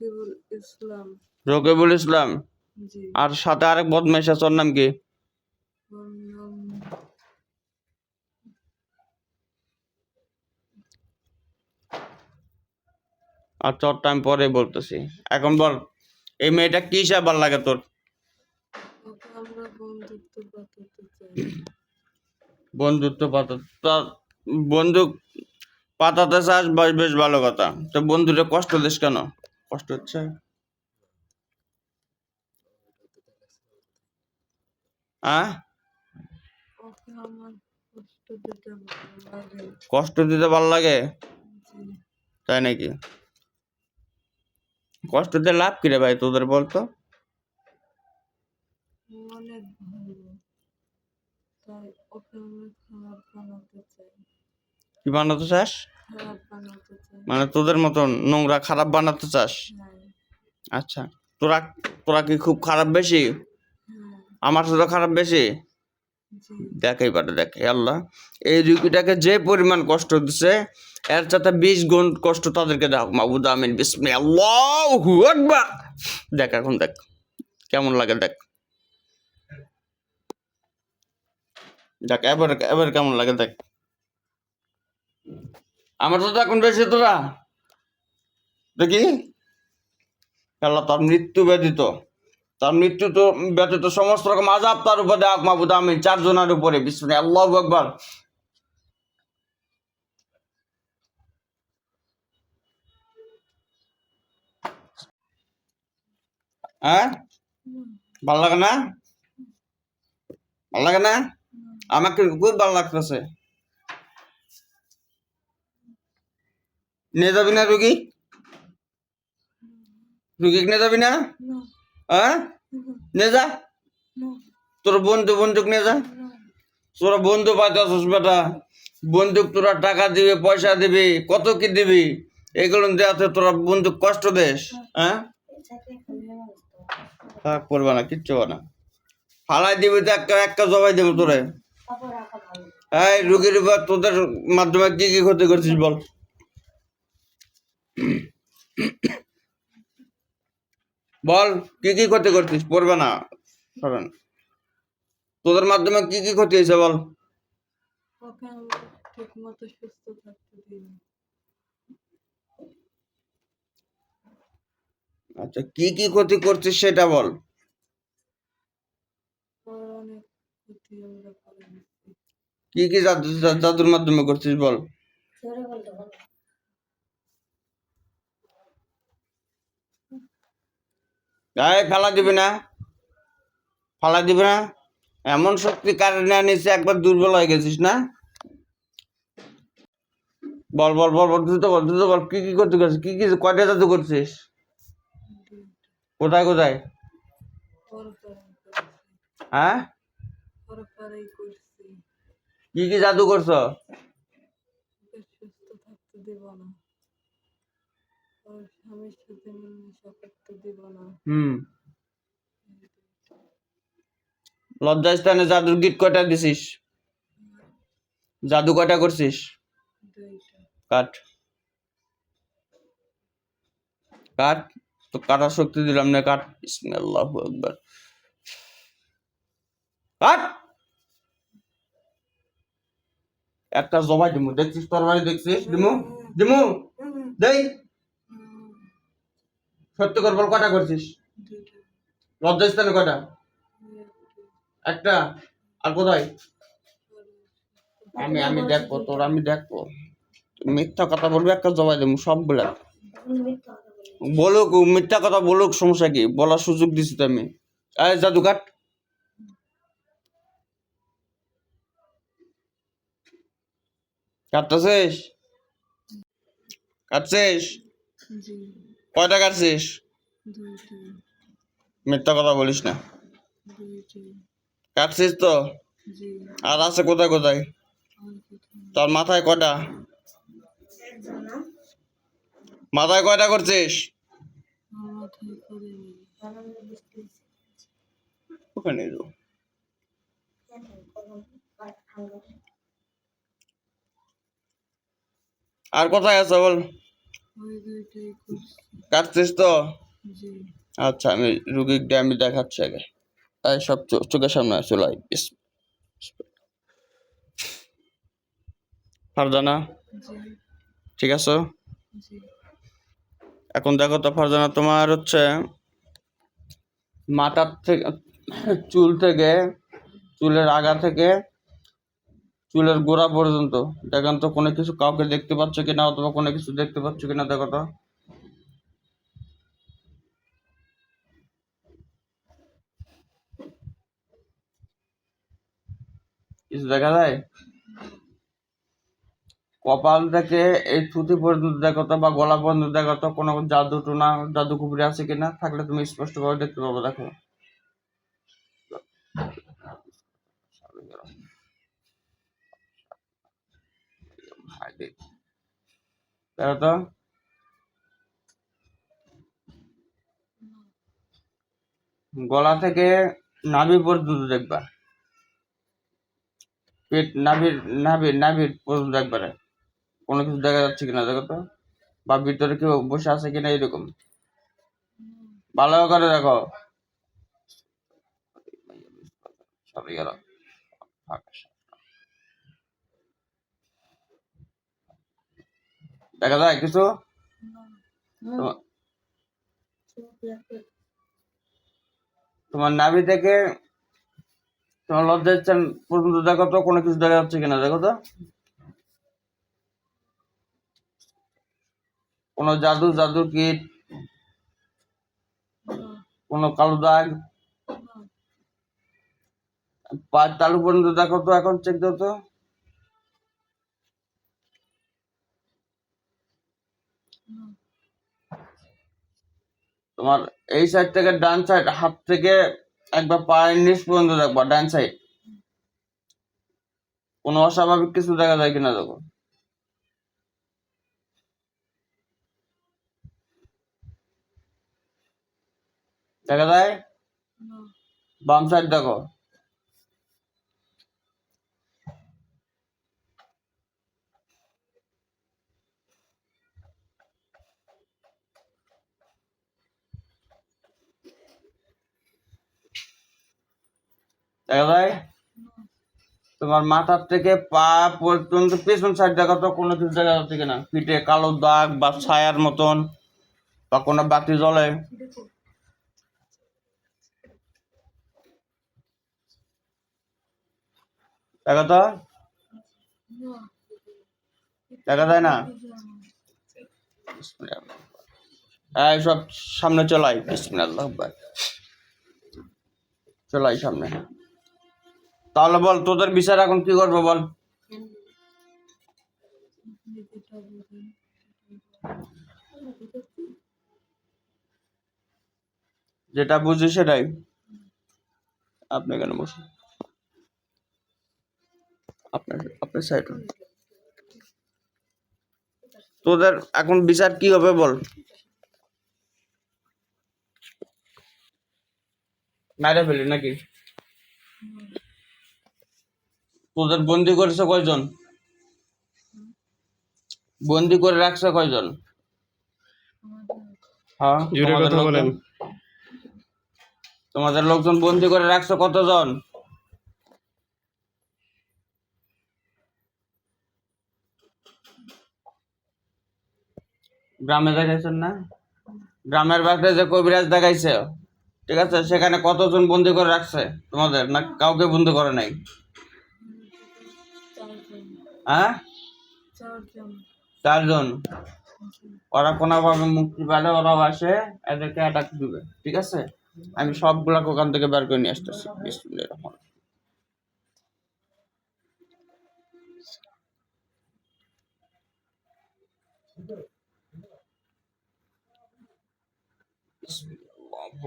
রকিবুল ইসলাম। রকিবুল ইসলাম? আর সাথে আরেক বদমাইশ আছে ওর নাম কি? আচ্ছা টাইম পরে বলতেছি। এখন বল এই মেয়েটা কি হিসাব ভালো লাগে তোর? বন্ধুত্ব পাতা বন্দুক পাতাতে চাস বেশ বেশ ভালো কথা। তো বন্ধুরে কষ্ট দিস কেন? কষ্ট হচ্ছে? কষ্ট দিতে ভালো লাগে। তাই নাকি? কষ্ট দিয়ে লাভ কি রে ভাই তোদের বলতো? কি বানাতে চাস? মানে তোদের মতন নোংরা খারাপ বানাতে চাস? হ্যাঁ। আচ্ছা তোরা তোরা কি খুব খারাপ বেশি? হ্যাঁ। আমার সাথে খারাপ বেশি? জি। দেখ এইবারে দেখ আল্লাহ এই রুগীটাকে যে পরিমাণ কষ্ট দিছে এর সাথে বিশ গুণ কষ্ট তাদেরকে দেখ মাহবুদ আমিন বিসমি আল্লাহু আকবার। দেখ এখন দেখ কেমন লাগে দেখ। দেখ এবার এবার কেমন লাগে দেখ। আমার তো এখন বেশি তোরা দেখি। আল্লাহ তার মৃত্যু ব্যতীত। তার মৃত্যু তো ব্যতীত সমস্ত রকম আজাব তার উপরে দেখ মাহবুদ আমিন চারজনের উপরে। বিষ্ণু আল্লাহ একবার হ্যাঁ? ভালো লাগে না? ভালো লাগে না। আমাকে খুব ভালো লাগতেছে। নিয়ে যাবি না রুগী? রুগী নিয়ে যাবি না? হ্যাঁ? নিয়ে যা। তোর বন্ধু বন্দুক নিয়ে যা। তোরা বন্ধু পাইতেছিস বেটা। বন্দুক তোরা টাকা দিবে পয়সা দিবি কত কি দিবি? এগুলো দেওয়াতে তোরা বন্দুক কষ্ট দেস। হ্যাঁ? থাক করবে না কিচ্ছু হবে না। ফালাই দিবি তো একটা একটা জবাই দেবো তোরে। এই রুগীর তোদের মাধ্যমে কি কি ক্ষতি করছিস বল। বল কি কি ক্ষতি করছিস? পড়বে না। সরেন। তোদের মাধ্যমে কি কি ক্ষতি হয়েছে বল। আচ্ছা কি কি ক্ষতি করছিস সেটা বল। কি কি জাদুর মাধ্যমে করছিস বল। গায়ে ফেলা দিবি না। ফালা দিবি না। এমন শক্তি কারণে আনিস একবার দুর্বল হয়ে গেছিস না? বল বল বল বল, দ্রুত বল দ্রুত বল, কি কি করতে করছিস? কি কি, কয়টা জাদু করছিস? কোথায় কোথায়? হ্যাঁ? কি কি জাদু করছ ওকে সুস্থ থাকতে দেব না ওর স্বামীর সাথে মিলেমিশা করতে দেব না। হুম। লজ্জাস্থানে জাদুর কয়টা দিছিস? জাদু কয়টা করছিস? কাট। কাট? তো কাটার শক্তি দিলাম না কাট। আল্লাহু আকবার। কাট! একটা জবাই দিমু দেখছিস তরবারি দেখছিস? দিমু? দিমু? দেই। সত্য কর বল কটা করছিস? লজ্জাস্থানে কটা একটা। আর কোথায়? আমি আমি দেখব তোর আমি দেখব। মিথ্যা কথা বলবি একটা জবাই দেবো সবগুলা বলুক মিথ্যা কথা বলুক সমস্যা কি? বলার সুযোগ দিছি তো আমি। এই জাদু কাট কাটতেছিস? কাটছিস? কয়টা কাটছিস মিথ্যা কথা বলিস না। কাটছিস তো? আর আছে কোথায় কোথায়? তার মাথায় কয়টা? মাথায় কয়টা করছিস? ওখানে আর কোথায় আছে বল? কাটছিস তো? আচ্ছা আমি রুগীকে আমি দেখাচ্ছি আগে। তাই সব চোখের সামনে চলে আয়। ফারজানা? ঠিক আছে? এখন দেখো তো ফারজানা তোমার হচ্ছে মাথার থেকে চুল থেকে চুলের আগা থেকে চুলের গোড়া পর্যন্ত। দেখেন তো, কোনো কিছু কাউকে দেখতে পাচ্ছ কিনা অথবা কোনো কিছু দেখতে পাচ্ছ কিনা, দেখো তো। কিছু দেখা যায়? কপাল থেকে এই থুতি পর্যন্ত দেখো তো, বা গলা পর্যন্ত দেখো তো, কোনো জাদু টোনা জাদু কুপুরি আছে কিনা, থাকলে তুমি স্পষ্টভাবে দেখতে পাবো, দেখো। দেখো তো গলা থেকে নাভি পর্যন্ত দেখবা। পেট, নাভির নাভির নাভির পর্যন্ত একবারে কোনো কিছু দেখা যাচ্ছে কিনা দেখো তো। বা ভিতরে কেউ বসে আছে কিনা এরকম। ভালো করে দেখো। সরি গেল। দেখা যায় কিছু? তোমার- নাভি থেকে তোমার লজ্জা স্থান পর্যন্ত দেখো তো কোনো কিছু দেখা যাচ্ছে কিনা দেখো তো। কোনো জাদু জাদু কীট? কোনো কালো দাগ? পায়ের তালু পর্যন্ত দেখো তো এখন চেক দাও তো। তোমার এই সাইড থেকে ডান সাইড হাত থেকে একবার পায়ের নিচ পর্যন্ত দেখবা ডান সাইড কোনো অস্বাভাবিক কিছু দেখা যায় কিনা দেখো। দেখা যায়? বাম সাইড দেখো। দেখা যায় তোমার মাথার থেকে পা পর্যন্ত পেছন সাইড দেখা তো কোনো কিছু দেখা যাচ্ছে কিনা? পিঠে কালো দাগ বা ছায়ার মতন বা কোনো বাতি জ্বলে? দেখা তো? দেখা যায় না? সব সামনে চলাই। চলাই সামনে। তাহলে বল, তোদের বিচার এখন কি করব বল? যেটা বুঝি সেটাই। আপনি কেন বসুন। আপনার সাইড তোদের এখন বিচার কি হবে বল? মেরে ফেলি নাকি? তোদের বন্দি করেছে কয়জন? বন্দি করে রাখছে কয়জন? হ্যাঁ তোমাদের লোকজন- বলেন। তোমাদের লোকজন বন্দি করে রাখছো কতজন? গ্রামে দেখাইছেন না? গ্রামের বাঘটা যে কবিরাজ দেখাইছে ঠিক আছে? সেখানে কতজন বন্দি করে রাখছে তোমাদের? না কাউকে বন্দি করে নাই? হ্যাঁ? চারজন। ওরা কোনোভাবে মুক্তি পেলে ওরাও আসে এদেরকে অ্যাটাক দিবে ঠিক আছে? আমি সবগুলা ওখান থেকে বের করে নিয়ে আসতেছি। বিসমিল্লাহ,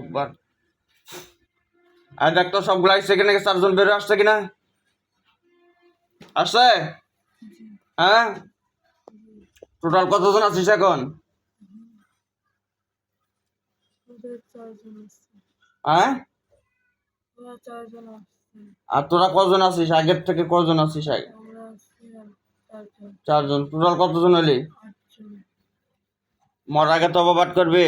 আকবার। আর দেখতো সবগুলো আসছে কিনা চারজন বেরো আসছে কিনা? আসছে? হ্যাঁ? টোটাল কতজন আছিস এখন? হ্যাঁ? আর তোরা কজন আছিস? আগের থেকে কজন আছিস আগে? চারজন। টোটাল কতজন হলি? মর আগে তবা পাঠ করবি?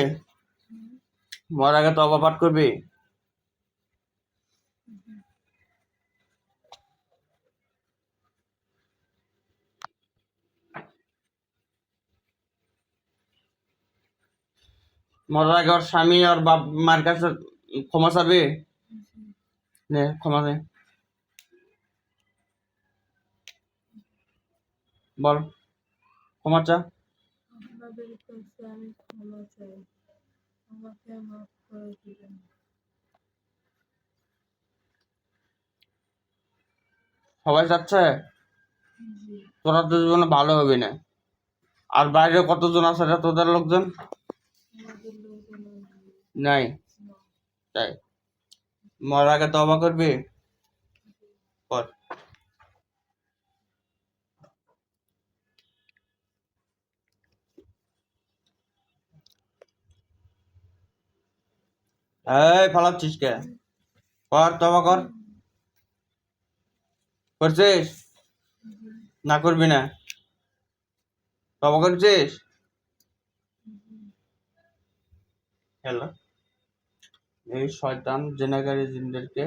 মর আগে তবা পাঠ করবি? মরার আগে ওর স্বামী আর বাপ মার কাছে ক্ষমা চাবি? নে ক্ষমা নে বল ক্ষমা চা। সবাই চাচ্ছে তোরা তো জীবনে ভালো হবি না। আর বাইরে কতজন আছে তোদের লোকজন? নাই। তাই। মরার আগে তবা করবি? কর এই, ফালাচ্ছিস কে? কর তবা কর। করছিস? না করবি না। তবা করছিস? হ্যালো এই শয়তান জেনাগারি জিনদেরকে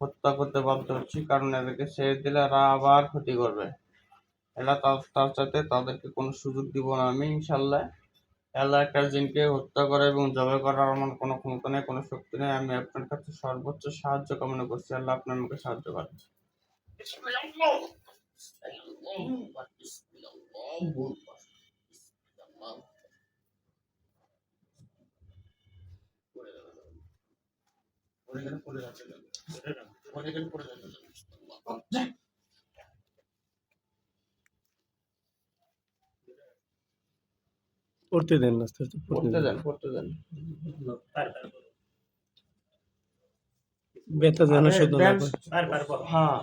হত্যা করতে বাধ্য হচ্ছি কারণ এদেরকে ছেড়ে দিলে এরা আবার ক্ষতি করবে। এরা তার সাথে তাদেরকে কোনো সুযোগ দিব না। আমি ইনশাল্লাহ আল্লাহ একটা জিনকে হত্যা করা এবং জবাই করার আমার কোনো ক্ষমতা নেই কোনো শক্তি নেই। আমি আপনার কাছে সর্বোচ্চ সাহায্য কামনা করছি। আল্লাহ আপনি আমাকে সাহায্য করেন। পড়তে দেন আস্তে আস্তে পড়তে পড়তে দেন। দেন পড়তে দেন। ব্যথা জানা শুধু না। হ্যাঁ।